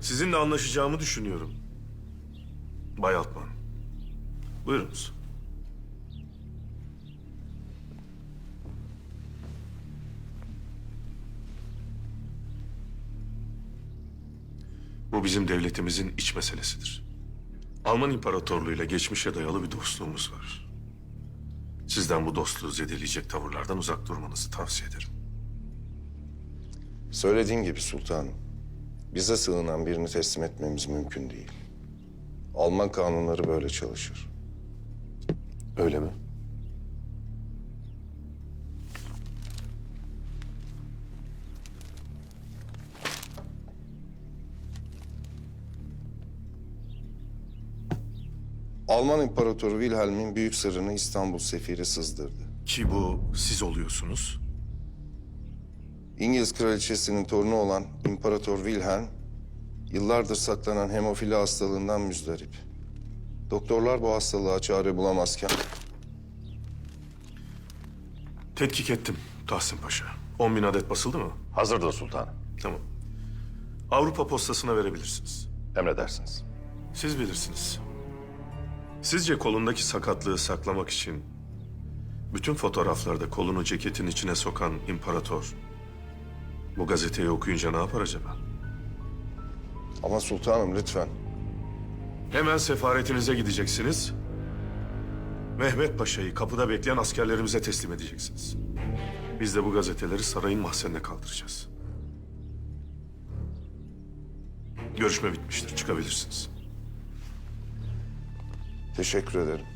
Sizinle anlaşacağımı düşünüyorum. Bay Altman. Buyurunuz. Bu bizim devletimizin iç meselesidir. Alman İmparatorluğu'yla geçmişe dayalı bir dostluğumuz var. Sizden bu dostluğu zedeleyecek tavırlardan uzak durmanızı tavsiye ederim. Söylediğim gibi sultanım. Bize sığınan birini teslim etmemiz mümkün değil. Alman kanunları böyle çalışır. Öyle mi? Alman İmparatoru Wilhelm'in büyük sırrını İstanbul sefiri sızdırdı. Ki bu siz oluyorsunuz. İngiliz kraliçesinin torunu olan İmparator Wilhelm, yıllardır saklanan hemofili hastalığından müzdarip. Doktorlar bu hastalığa çare bulamazken Tetkik ettim Tahsin Paşa. 10 bin adet basıldı mı? Hazırdır sultanım. Tamam. Avrupa postasına verebilirsiniz. Emredersiniz. Siz bilirsiniz. Sizce kolundaki sakatlığı saklamak için bütün fotoğraflarda kolunu ceketin içine sokan imparator bu gazeteyi okuyunca ne yapar acaba? ama sultanım lütfen Hemen sefaretinize gideceksiniz. Mehmet Paşa'yı kapıda bekleyen askerlerimize teslim edeceksiniz. Biz de bu gazeteleri sarayın mahzenine kaldıracağız. Görüşme bitmiştir. Çıkabilirsiniz. teşekkür ederim.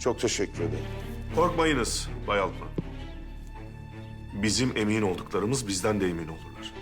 Çok teşekkür ederim. Korkmayınız Bay Altman. Bizim emin olduklarımız bizden de emin olurlar.